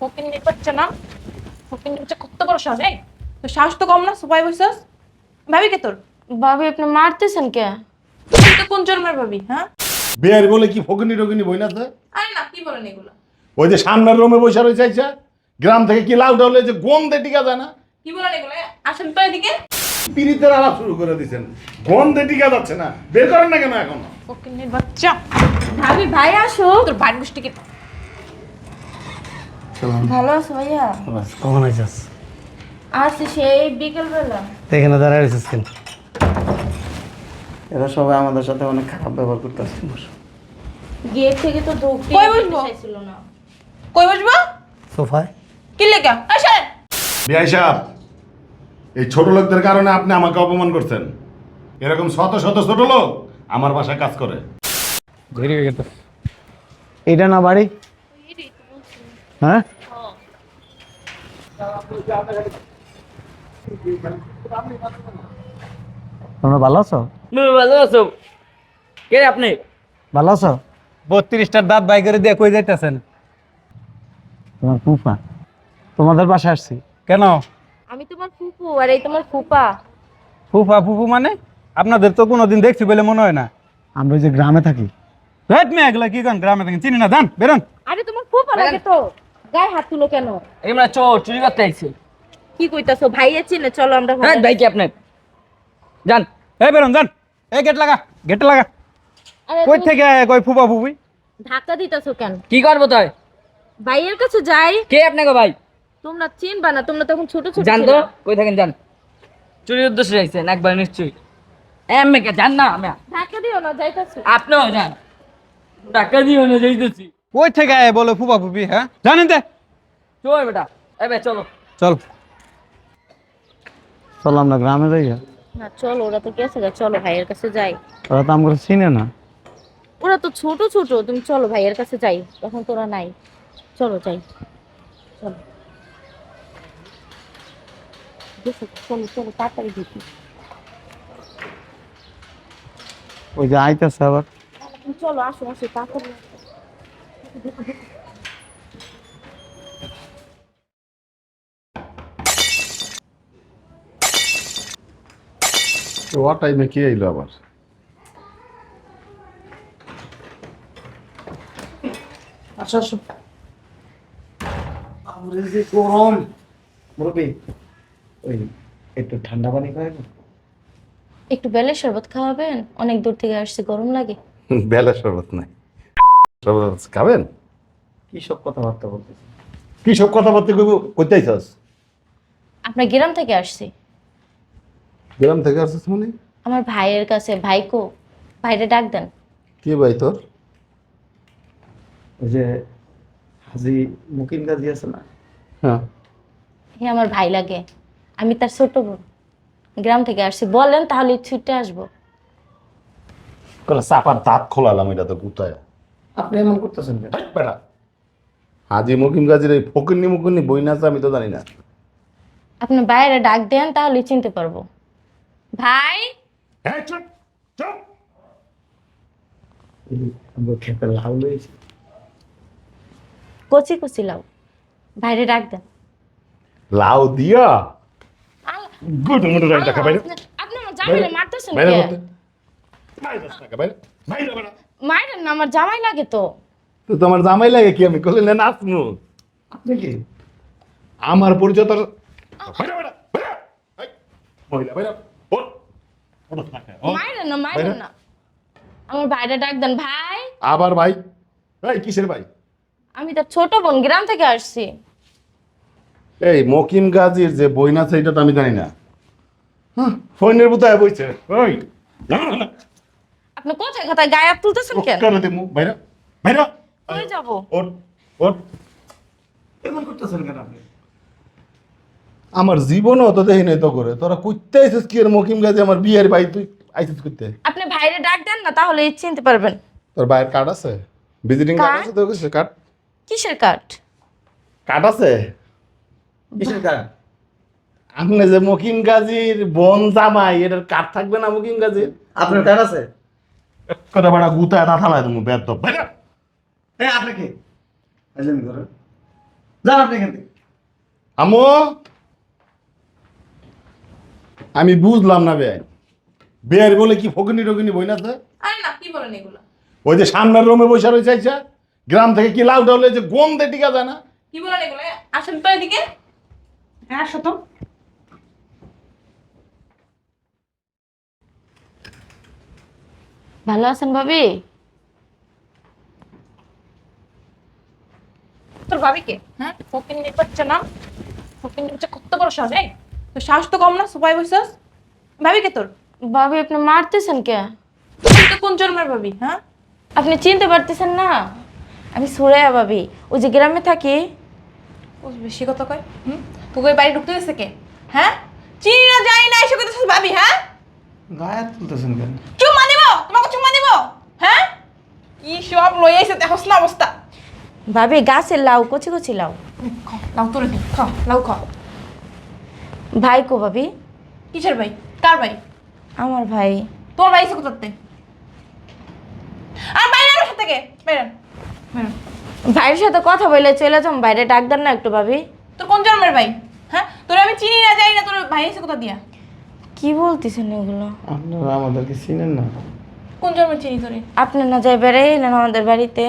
Fucking নিয়ে পাচ্ছে না? ফকিন হচ্ছে কত বড় সাহস এই তো সাহস তো কম না সুপাই বসছস? ভাবি কে তোর? ভাবি আপনি মারতেছেন কে? তুই তো কোন জন্মের ভাবি হ্যাঁ? বিয়ের বলে কি ফকিনি বই না আছে? আরে না কি বলেন এগুলো? ওই যে সামনের রুমে বসে রয়েছে আইসা, গ্রাম থেকে কি লাউ ডাউলে যে গন্ধে টিকা যায় না? কি বলেন এগুলো? আসেন তো এদিকে। পিরিতের আলাপ শুরু করে দিয়েছেন। গন্ধে টিকা যাচ্ছে না। বের করেন না কেন এখন? ফকিনের বাচ্চা। ভাবি ভাই আসো। তোর ভাই গোষ্ঠীকে ভালো আছো ভাইয়া? কখন আইসাস আসছি সেই বিকেল বেলা এখানে দাঁড়ায় রয়েছিস কেন? এরা সবাই আমাদের সাথে অনেক খারাপ ব্যবহার করতেছে। গেট থেকে তো ঢুকতে কই বসবো? চাইছিল না। কই বসবো? সোফায়। কি লেখা আসেন বিআই সাহেব এই ছোট লোকদের কারণে আপনি আমাকে অপমান করছেন। এরকম শত শত ছোট লোক আমার বাসায় কাজ করে। হয়ে গেছে। এটা না বাড়ি? হ্যাঁ? তোমরা ভালো আছো? ভালো আছো। কে আপনি? ভালো আছো? বত্রিশটার দাঁত বাই করে দিয়ে কই যাইতেছেন? তোমার ফুফা। তোমাদের বাসায় আসছি। কেন? আমি তোমার ফুপু আর এই তোমার ফুপা। ফুফা ফুফু মানে? আপনাদের তো কোনোদিন দেখছি বলে মনে হয় না। আমরা ওই যে গ্রামে থাকি। রাত মেয়ে এগুলা কি কন গ্রামে থাকি চিনি না জান বেরোন। আরে তোমার ফুপা লাগে তো। গায়ে হাত তুলো কেন? আমরা চোর চুরি করতে আইছি। কি কইতাছো ভাইয়া চিনে চলো আমরা হ্যাঁ ঘরে। ভাই কি আপনি যান। এই বেরোন যান। এই গেট লাগা গেট লাগা। আরে কই থেকে কই ফুফা ফুফি ধাক্কা দিতাছো কেন? কি করব তাই ভাইয়ের কাছে যাই। কে আপনাকে ভাই? তোমরা চিনবা না তোমরা তখন ছোট ছোট জান তো কই থাকেন যান। চুরির উদ্দেশ্যে আইছেন একবার নিশ্চয়ই। এমনি কে জান না আমি ধাক্কা দিও না যাইতাছো। আপনিও যান। টাকা দিও না যাইতেছি। কই থেকে আয় বলো ফুপা ফুফি হ্যাঁ? জানেন তে চল বেটা এবে চলো। চল। চল আমরা গ্রামে যাই না চলো ওরা তো গেছে গা চলো ভাইয়ের কাছে যাই। ওরা তো আমরা চিনে না। ওরা তো ছোট ছোট তুমি চলো ভাইয়ের কাছে যাই তখন তোরা নাই। চলো যাই। চলো। চলো চলো তাড়াতাড়ি দিচ্ছি ওই যে আইতেছে আবার। চলো আসো আসো তাড়াতাড়ি। টাইমে কি আইলো আবার? আসো। আসো যে গরম। ওই একটু ঠান্ডা পানি একটু বেলের শরবত খাওয়াবেন? অনেক দূর থেকে আসছে গরম লাগে। বেলা শরবত নাই। শরবত খাবেন কি সব কথাবার্তা বলতেছে? কি সব কথাবার্তা কইব কইতে আইছস? আপনার গ্রাম থেকে আসছি। গ্রাম থেকে আসছিস মানে? আমার ভাইয়ের কাছে ভাইকো ভাইরে ডাক দেন। কি ভাই তোর? ওই যে হাজি মুকিম গাজী আছে না? হ্যাঁ। হে আমার ভাই লাগে। আমি তার ছোট বোন। গ্রাম থেকে আসছি। বলেন তাহলে ছুটে আসব। করে চাপার দাঁত খোলালাম এটা তো গুতায়। আপনি এমন করতেছেন কেন? বেটা। হাজি মকিম গাজির এই ফকিন্নি মুকিন্নি বই না আছে আমি তো জানি না। আপনি বাইরে ডাক দেন তাহলে চিনতে পারব। ভাই? এই চুপ চুপ। আমরা খেতে লাউ লইছি কচি কচি লাও বাইরে ডাক দেন। লাউ দিয়া? গুড মুড রাইট দেখা বাইরে। আপনি আমার জামাইরে মারতেছেন বাইরে? বাইরে বাইরে বাইরে। বেটা না আমার জামাই লাগে তো। তো তোমার জামাই লাগে কি? আমি কইলে না নাচনু আপনি কি? আমার পরিচয় তোর বাইরে বাইরে মহিলা বাইরে। ওঠ ওঠ না। মারেন না। আমার বাইরে ডাক দেন ভাই। আবার ভাই? এই কিসের ভাই? আমি তার ছোট বোন গ্রাম থেকে আসছি। এই মকিম গাজির যে বই না সেইটা তো আমি জানি না। হ্যাঁ, ফোনের বুতায় বইছে। ওই না না। আপনি কোথায় কোথায় গায়ে হাত তুলতেছেন কেন? কেন দিমু বাইরে বাইরে। কই যাব? ওঠ ওঠ। এমন করতেছেন কেন আপনি? আমার জীবনও তো দেখি নাই তো করে। তোরা কইতে আইছিস কি এর মকিম গাজি আমার বিয়ের ভাই তুই আইছিস করতে আপনি ভাইরে ডাক দেন না তাহলে চিনতে পারবেন। তোর ভাইয়ের কার্ড আছে? Visiting card card? আছে তোর কাছে? কার্ড কিসের কাঠ কার্ড আছে? কিসের কারণ আপনি যে মকিম গাজির বোন জামাই এটার কার্ড থাকবে না মকিম গাজির? আপনার কার আছে? কথা বাড়া গুতা এটা থালায় তুমি বেদ বাইরে হ্যাঁ আপনি কি আইলেন করেন যান আপনি এখান থেকে আম্মু আমি বুঝলাম না বেআই বেআই বলে কি ফকিনি টকিনি বই না আরে না কি বলেন এগুলো? ওই যে সামনের রুমে বসে রয়েছে আইসা। গ্রাম থেকে কি লাউ ডাউলে যে গন্ধে টিকা যায় না? কি বলেন এগুলো? আসেন তো এদিকে। হ্যাঁ আসো তো। ভালো আছেন ভাবি? তোর ভাবিকে হ্যাঁ? ফকিন নিয়ে পাচ্ছে না? ফকিন নিয়ে কত বড় সাহস এই? তোর সাহস তো কম না সুপাই বসছস? ভাবি কে তোর? ভাবি আপনি মারতেছেন কে? তুই তো কোন জন্মের ভাবি হ্যাঁ? আপনি চিনতে পারতেছেন না? আমি সুরাইয়া ভাবি ওই যে গ্রামে থাকি। ও বেশি কথা কয় হুম? তোকে বাড়ি ঢুকতে দিচ্ছে কে? হ্যাঁ? চিনি না জানি না এসে কথা ভাবি হ্যাঁ? গায়ে তুলতেছেন কেন? চুম্মা দিব! তোমাকে চুম্মা দিব! হ্যাঁ? কি সব লই আইছে দেখোস না অবস্থা। ভাবি গাছের লাউ কচি কচি লাউ। খ লাউ তুলে দি খ লাউ খ। ভাই কো ভাবি? কিসের ভাই? কার ভাই? আমার ভাই। তোর ভাই এসে কোথাতে আর বাইরে আমার থেকে বেরেন বেরেন ভাইয়ের সাথে কথা বলে চলে যাম বাইরে ডাক দেন না একটু ভাবি। তোর কোন জন্মের ভাই? হ্যাঁ? তোর আমি চিনি না জানি না তোর ভাই এসে কোথা দিয়া? কি বলতেছেন এগুলো? আপনারা আমাদেরকে চিনেন না? কোন জন্মের চিনি তোরে? আপনি না যাই বেড়ে এলেন আমাদের বাড়িতে?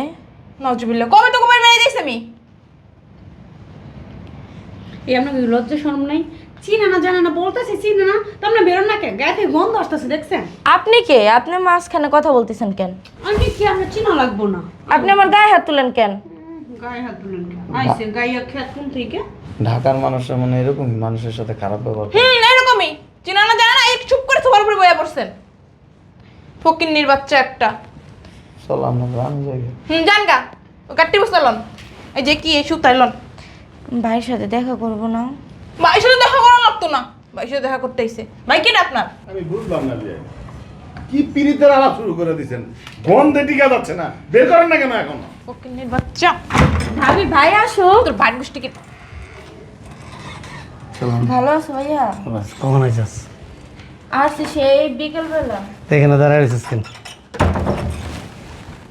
নজবিল্লা কবে তো কবে মেরে দিয়েছি আমি? এই আপনার কি লজ্জা শরম নাই? চিনে না জানে না বলতেছি চিনে না তো আপনার বেরোন না কেন? গায়ে থেকে গন্ধ আসতেছে দেখছেন? আপনি কে? আপনি মাঝখানে কথা বলতেছেন কেন? আমি কি আপনার চিনা লাগবো না। আপনি আমার গায়ে হাত তুলেন কেন? গায়ে হাত তুলেন কেন? আইসে গায়ে খেত কোন থেকে ঢাকার মানুষরা মানে এরকম মানুষের সাথে খারাপ ব্যবহার হুম এরকমই। চিনা না জানা না এই চুপ করে উপরে ফকিন্নির বাচ্চা একটা। চলো আমরা গ্রামে যাই হুম জান গা। ও কাটতে বসলাম এই যে কি এই সুতাইলন ভাইয়ের সাথে দেখা করব না। ভাইয়ের সাথে দেখা করা লাগতো না। ভাইয়ের সাথে দেখা করতে আইছে। ভাই কেন আপনার? আমি বুঝলাম না বেআই কি পিরিতের আলাপ শুরু করে দিছেন? গন্ধে টিকা যাচ্ছে না। বের করেন না কেন এখন? ফকিন্নির বাচ্চা ভাবি ভাই আসো। তোর ভাই গোষ্ঠীকে ভালো আছো ভাইয়া? কখন আইসাস আসছি সেই বিকেলবেলা। এখানে দাঁড়ায় রয়েছিস কেন?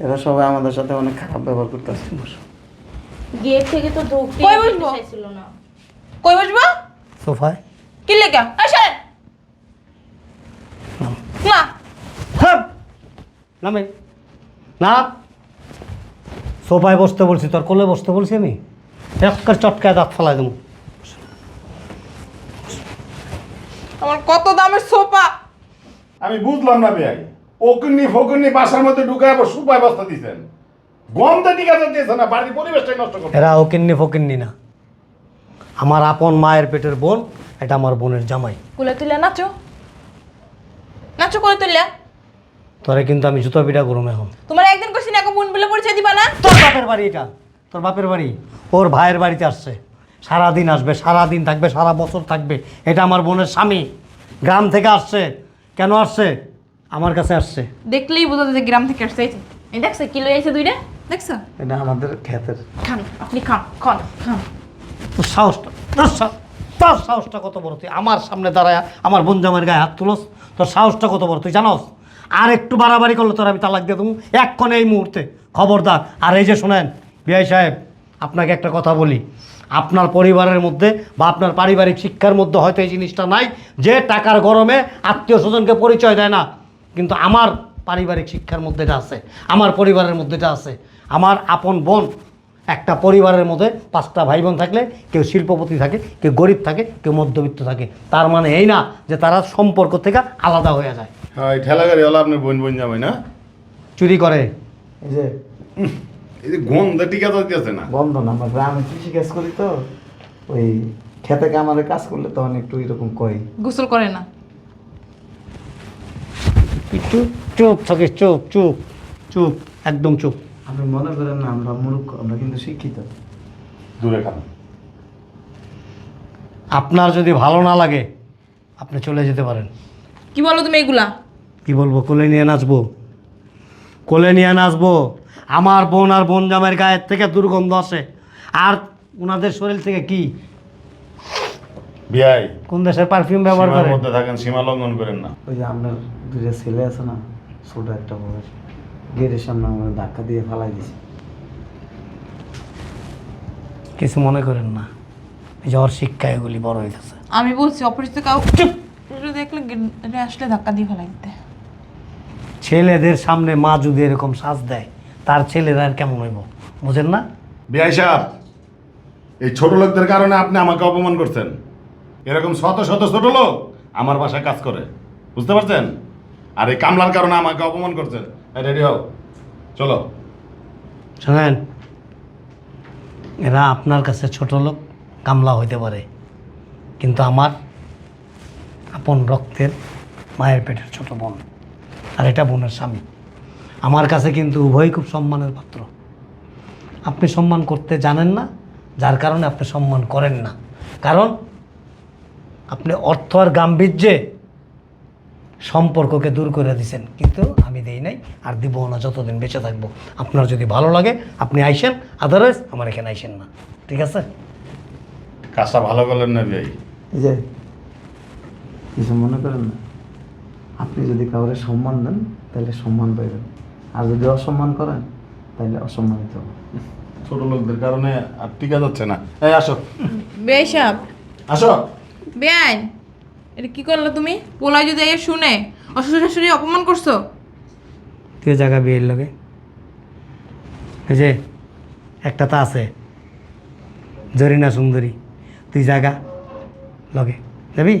এরা সবাই আমাদের সাথে অনেক খারাপ ব্যবহার করতেছে গেট থেকে তো ঢুকতে কই বসবো? চাইছিল না। কই বসবো? সোফায়? কি লেখা আসেন না। হ্যাঁ নামে। না। সোফায় বসতে বলছি তোর কোলে বসতে বলছি আমি? একবার চটকায় দাঁত ফেলাই দেবো। আমার কত দামের সোফা? আমি বুঝলাম না বেআই ওকুন্নি ফকুন্নি বাসার মধ্যে ঢুকায় আবার সুপায় বস্তা দিছেন। গন্ধে টিকা যাচ্ছে না বাড়ির পরিবেশটাই নষ্ট করছে। এরা ও কিন্নি ফকিন্নি না। আমার আপন মায়ের পেটের বোন এটা আমার বোনের জামাই। কুলে তুলে নাচো। নাচো করে তুললে তোরে কিন্তু আমি জুতো পিঠা করুম এখন। তোমার একদিন কইছি না বোন বলে পরিচয় দিবা না? তোর বাপের বাড়ি এটা। তোর বাপের বাড়ি। ওর ভাইয়ের বাড়িতে আসছে। সারা দিন আসবে সারা দিন থাকবে সারা বছর থাকবে। এটা আমার বোনের স্বামী। গ্রাম থেকে আসছে। কেন আসছে? আমার কাছে আসছে। দেখলেই বোঝা যায় যে গ্রাম থেকে আসছে। এই যে। এই দেখছ কি লই আইছে দুইটা? দেখছ? এটা আমাদের ক্ষেতের। খান আপনি খান খান খান। তোর সাহসটা তোর সা- তোর সাহসটা কত বড়? তুই আমার সামনে দাঁড়ায় আমার বোন জামাইয়ের গায়ে হাত তুলস তোর সাহসটা কত বড় তুই জানোস? আর একটু বাড়াবাড়ি করলে তোর আমি তালাক দিয়ে দেবো। এক্ষণে এই মুহূর্তে খবরদার। আর এই যে শোনেন বিআই সাহেব আপনাকে একটা কথা বলি। আপনার পরিবারের মধ্যে বা আপনার পারিবারিক শিক্ষার মধ্যে হয়তো এই জিনিসটা নাই যে টাকার গরমে আত্মীয় স্বজনকে পরিচয় দেয় না। কিন্তু আমার পারিবারিক শিক্ষার মধ্যে এটা আছে আমার পরিবারের মধ্যে এটা আছে। আমার আপন বোন একটা পরিবারের মধ্যে পাঁচটা ভাই বোন থাকলে কেউ শিল্পপতি থাকে কেউ গরিব থাকে কেউ মধ্যবিত্ত থাকে। তার মানে এই না যে তারা সম্পর্ক থেকে আলাদা হয়ে যায়। হ্যাঁ এই ঠেলা গাড়ি হলো আপনার বোন বোন জামাই না? চুরি করে। এই যে এই যে গন্ধে টিকা যাচ্ছে না। বন্ধ না আমরা গ্রামে কৃষি কাজ করি তো ওই খেতে কামারে কাজ করলে তখন একটু এরকম কই। গোসল করে না। চুপ চুপ থাকিস চুপ চুপ চুপ একদম চুপ। আপনি মনে করেন না আমরা মূর্খ আমরা কিন্তু শিক্ষিত। দূরে খান আপনার যদি ভালো না লাগে আপনি চলে যেতে পারেন। কি বলো তুমি এগুলা? কি বলব কোলে নিয়ে নাচবো। কোলে নিয়ে নাচবো আমার বোন আর বোন জামাইয়ের গায়ের থেকে দুর্গন্ধ আসে। আর ওনাদের শরীর থেকে কি? বিয়াই। কোন দেশের পারফিউম ব্যবহার সীমার করে? মধ্যে থাকেন সীমা লঙ্ঘন করেন না। ওই যে আপনার দুটো ছেলে আছে না ছোট একটা বয়স গেটের সামনে আমার ধাক্কা দিয়ে ফালাই দিছে। কিছু মনে করেন না ওর শিক্ষা এগুলি বড় হইতেছে। আমি বলছি অপরিচিত কাউ দেখলে আসলে ধাক্কা দিয়ে ফেলাইতে ছেলেদের সামনে মা যদি এরকম সাজ দেয়। তার ছেলেরা আর কেমন হইব? বুঝেন না? বিআই সাহেব এই ছোট লোকদের কারণে আপনি আমাকে অপমান করছেন। এরকম শত শত ছোট লোক আমার বাসায় কাজ করে। বুঝতে পারছেন? আর এই কামলার কারণে আমাকে অপমান করছেন। রেডি হও। চলো। শোনেন এরা আপনার কাছে ছোট লোক কামলা হইতে পারে। কিন্তু আমার আপন রক্তের মায়ের পেটের ছোট বোন আর এটা বোনের স্বামী। আমার কাছে কিন্তু উভয়ই খুব সম্মানের পাত্র। আপনি সম্মান করতে জানেন না যার কারণে আপনি সম্মান করেন না। কারণ আপনি অর্থ আর গাম্ভীর্যে সম্পর্ককে দূর করে দিছেন। কিন্তু আমি দেই নাই আর দিব না যতদিন বেঁচে থাকব। আপনার যদি ভালো লাগে আপনি আইসেন আদারওয়াইজ আমার এখানে আইসেন না। ঠিক আছে? কাজটা ভালো করলেন না এই যে কিছু মনে করেন না? আপনি যদি কাউরে সম্মান দেন তাহলে সম্মান পাইবেন। আর যদি অসম্মান করেন তাহলে অসম্মানিত ছোট লোকদের কারণে আর টিকা যাচ্ছে না। এই আসো। বেশাব আসো। বেআইন। এটা কি করল তুমি? পোলাই যদি এ শুনে অশ্বশুর শাশুড়ি অপমান করছ? তুই জায়গা বিয়ের লগে। এই যে একটা তো আছে। জরিনা সুন্দরী তুই জায়গা লগে। যাবি?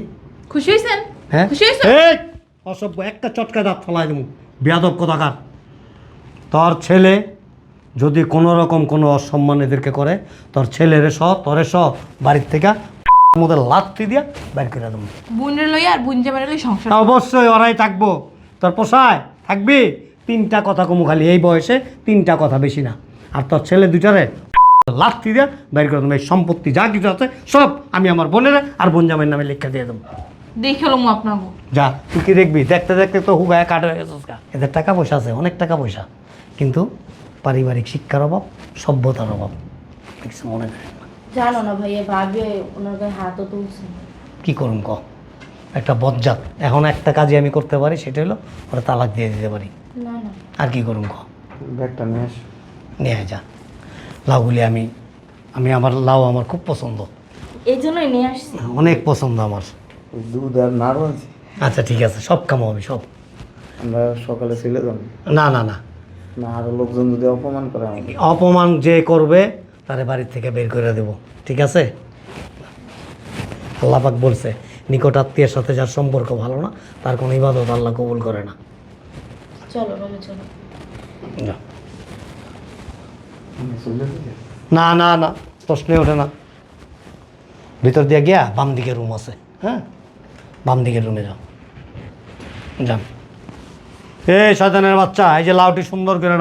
খুশি হয়েছেন হ্যাঁ। খুশি হয়েছো এই, অসভ্য একটা চটকা দাঁত ফলাই দেবো। বেয়াদব কোথাকার? তোর ছেলে যদি কোনো রকম কোনো অসম্মান এদেরকে করে তোর ছেলেরে সহ তোরে সহ বাড়ির থেকে মধ্যে লাত্তি দিয়া বের করে দেবো। বুনের লই আর বুন জামাই লই সংসার অবশ্যই ওরাই থাকব। তোর পোষায় থাকবি? তিনটা কথা কমু খালি এই বয়সে তিনটা কথা বেশি না। আর তোর ছেলে দুইটারে লাত্তি দিয়া বের করে দেবো। এই সম্পত্তি যা কিছু আছে সব আমি আমার বোনেরা আর বোন জামাইয়ের নামে লিখে দিয়ে দেবো। দেখে এলো আপনার যা তুই কি দেখবি? দেখতে দেখতে তো হুগায় কাট হয়ে এদের টাকা পয়সা আছে অনেক টাকা পয়সা। কিন্তু পারিবারিক শিক্ষার অভাব সভ্যতার অভাব। কিছু মনে করেন না। জানো না ভাইয়া ভাবে ওনার গায়ে হাতও তুলছে কি করুন ক? একটা বজ্জাত। এখন একটা কাজই আমি করতে পারি সেটা হলো ওরা তালাক দিয়ে দিতে পারি। না না। আর কি করুন ক? ব্যাগটা নিয়ে আসো। নিয়ে যা। লাউগুলি আমি আমি আমার লাউ আমার খুব পছন্দ। এই জন্যই নিয়ে আসছি। অনেক পছন্দ আমার। দুধ আর নাড়ু আছে। আচ্ছা ঠিক আছে। সব কামো আমি সব। আমরা সকালে যাব। না না না। না আরও লোকজন যদি অপমান করে আমাকে। অপমান যে করবে তারে বাড়ির থেকে বের করে দেব। ঠিক আছে? আল্লাপাক বলছে নিকট আত্মীয়ের সাথে যার সম্পর্ক ভালো না তার কোনো ইবাদত আল্লাহ কবুল করে না। চলো। আমি না না না প্রশ্নে ওঠে না। ভিতর দিয়ে গিয়া বাম দিকে রুম আছে হ্যাঁ? বাম দিকের রুমে যাও। যান। এই শয়তানের বাচ্চা এই যে লাউটি সুন্দর করে